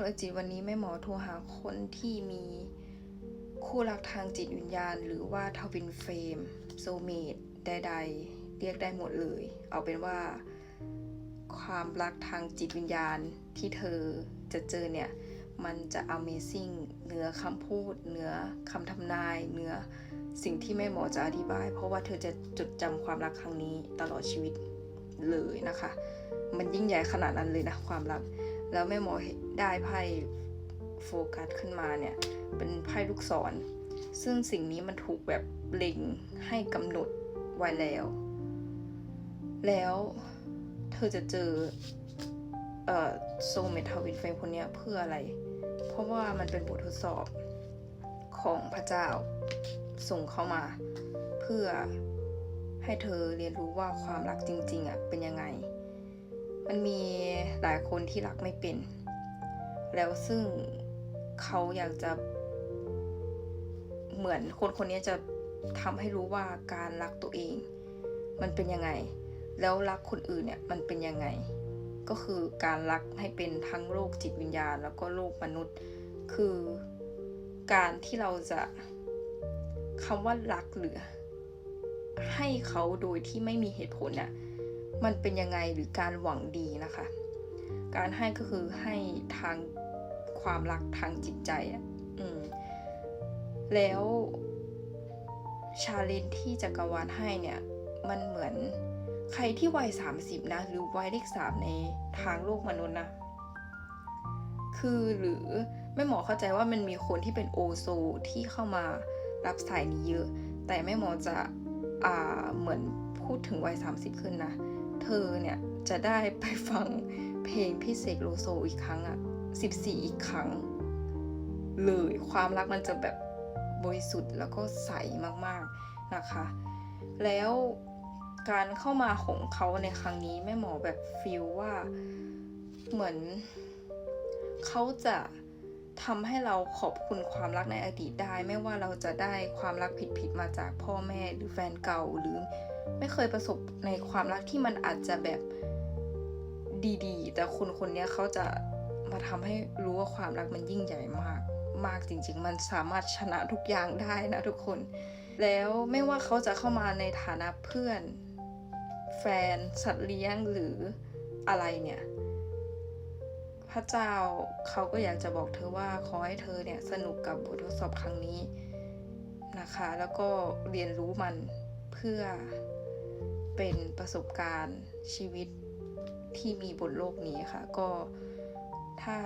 ธุรจิตวันนี้แม่หมอโทรหาคนที่มีคู่รักทางจิตวิญญาณ หรือว่าทวินเฟรมโซเมดใดๆ เรียกได้หมดเลย เอาเป็นว่า ความรักทางจิตวิญญาณที่เธอจะเจอเนี่ย มันจะ Amazing เหนือคำพูดเหนือคำทำนายเหนือสิ่งที่แม่หมอจะอธิบาย เพราะว่าเธอจะจดจำความรักครั้งนี้ตลอดชีวิตเลยนะคะ มันยิ่งใหญ่ขนาดนั้นเลยนะความรัก แล้วแม่หมอได้ไพ่โฟกัสขึ้นมาเนี่ย เป็นไพ่ลูกศร ซึ่งสิ่งนี้มันถูกแบบเล็งให้กำหนดไว้แล้ว แล้วเธอจะเจอเอ่อโซเมทาวินเฟรมคนเนี้ยเพื่ออะไร เพราะว่ามันเป็นบททดสอบของพระเจ้าส่งเข้ามา เพื่อให้เธอเรียนรู้ว่าความรักจริง ๆอะเป็นยังไง มันมีหลายคนที่รักไม่เป็น แล้วซึ่งเขาอยากจะเหมือนคนคนนี้จะทำให้รู้ว่าการรักตัวเอง มันเป็นยังไง แล้วรักคนอื่นเนี่ยมันเป็นยังไง ก็คือการรักให้เป็นทั้งโลกจิตวิญญาณ แล้วก็โลกมนุษย์ คือการที่เราจะคำว่ารักหรือให้เขาโดยที่ไม่มีเหตุผลน่ะ มันเป็นยังไงหรือการหวังดีนะคะ การให้ก็คือให้ทางความรักทางจิตใจอะอืมแล้วชาเลนที่จักรวาลให้เนี่ย มันเหมือนใครที่วัย 30 นะ หรือวัยเลขสามในทางโลกมนุษย์นะ คือหรือแม่หมอเข้าใจว่ามันมีคนที่เป็นโอโซที่เข้ามารับสายนี้เยอะ แต่แม่หมอจะอ่าเหมือนพูดถึงวัย 30 ขึ้นนะ เธอเนี่ยจะได้ไปฟังเพลงพี่เสกโลโซอีกครั้งอะ14 อีกครั้ง เลยความรักมันจะแบบบริสุทธิ์แล้วก็ใสมากๆนะคะ แล้วการเข้ามาของเขาในครั้งนี้แม่หมอแบบฟีลว่าเหมือนเขาจะ ทำให้เราขอบคุณความรักในอดีตได้ ไม่ว่าเราจะได้ความรักผิดๆมาจากพ่อแม่หรือแฟนเก่าหรือไม่เคยประสบในความรักที่มันอาจจะแบบดีๆ แต่คนคนนี้เขาจะมาทำให้รู้ว่าความรักมันยิ่งใหญ่มากมากจริง ๆ มันสามารถชนะทุกอย่างได้นะทุกคน แล้วไม่ว่าเขาจะเข้ามาในฐานะเพื่อน แฟน สัตว์เลี้ยงหรืออะไรเนี่ย พระเจ้าเขาก็อยากจะบอกเธอว่าขอให้เธอเนี่ยสนุกกับบททดสอบครั้งนี้นะคะ แล้วก็เรียนรู้มันเพื่อเป็นประสบการณ์ชีวิตที่มีบนโลกนี้ค่ะ ก็ถ้า